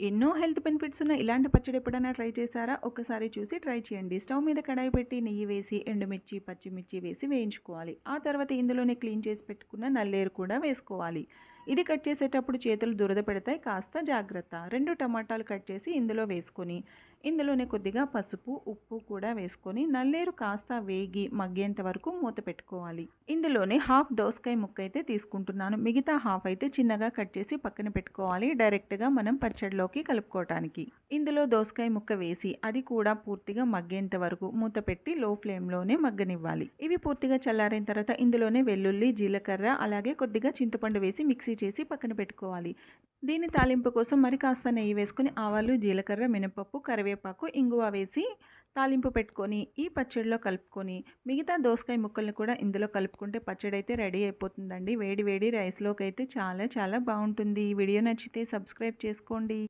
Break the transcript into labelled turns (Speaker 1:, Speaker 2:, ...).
Speaker 1: ఎన్నో health benefits ఉన్న ఇలాంటి పచ్చడి ఎప్పుడైనా ట్రై చేశారా? ఒక్కసారి చూసి ట్రై చేయండి. స్టవ్ మీద కడాయి పెట్టి నెయ్యి వేసి ఎండుమిర్చి పచ్చిమిర్చి వేసి వేయించుకోవాలి. ఆ తర్వాత ఇందులోనే క్లీన్ చేసి పెట్టుకున్న నల్లేరు కూడా వేసుకోవాలి. ఇది కట్ చేసేటప్పుడు చేతులు దురద పెడతాయి కాస్త జాగ్రత్త. రెండు టమాటాలు కట్ చేసి ఇందులో వేసుకొని ఇందులోనే కొద్దిగా పసుపు ఉప్పు కూడా వేసుకొని నల్లేరు కాస్త వేగి మగ్గేంత వరకు మూత పెట్టుకోవాలి. ఇందులోనే హాఫ్ దోసకాయ ముక్క అయితే తీసుకుంటున్నాను. మిగతా హాఫ్ అయితే చిన్నగా కట్ చేసి పక్కన పెట్టుకోవాలి డైరెక్ట్గా మనం పచ్చడిలోకి కలుపుకోవటానికి. ఇందులో దోసకాయ ముక్క వేసి అది కూడా పూర్తిగా మగ్గేంత వరకు మూత పెట్టి లో ఫ్లేమ్లోనే మగ్గనివ్వాలి. ఇవి పూర్తిగా చల్లారిన తర్వాత ఇందులోనే వెల్లుల్లి జీలకర్ర అలాగే కొద్దిగా చింతపండు వేసి మిక్సీ చేసి పక్కన పెట్టుకోవాలి. దీని తాలింపు కోసం మరి కాస్త నెయ్యి వేసుకొని ఆవాలు జీలకర్ర మినపప్పు కరివేపాకు ఇంగువ వేసి తాలింపు పెట్టుకొని ఈ పచ్చడిలో కలుపుకొని మిగతా దోసకాయ ముక్కల్ని కూడా ఇందులో కలుపుకుంటే పచ్చడి అయితే రెడీ అయిపోతుందండి. వేడి వేడి రైస్లోకి అయితే చాలా చాలా బాగుంటుంది. ఈ వీడియో నచ్చితే సబ్స్క్రైబ్ చేసుకోండి.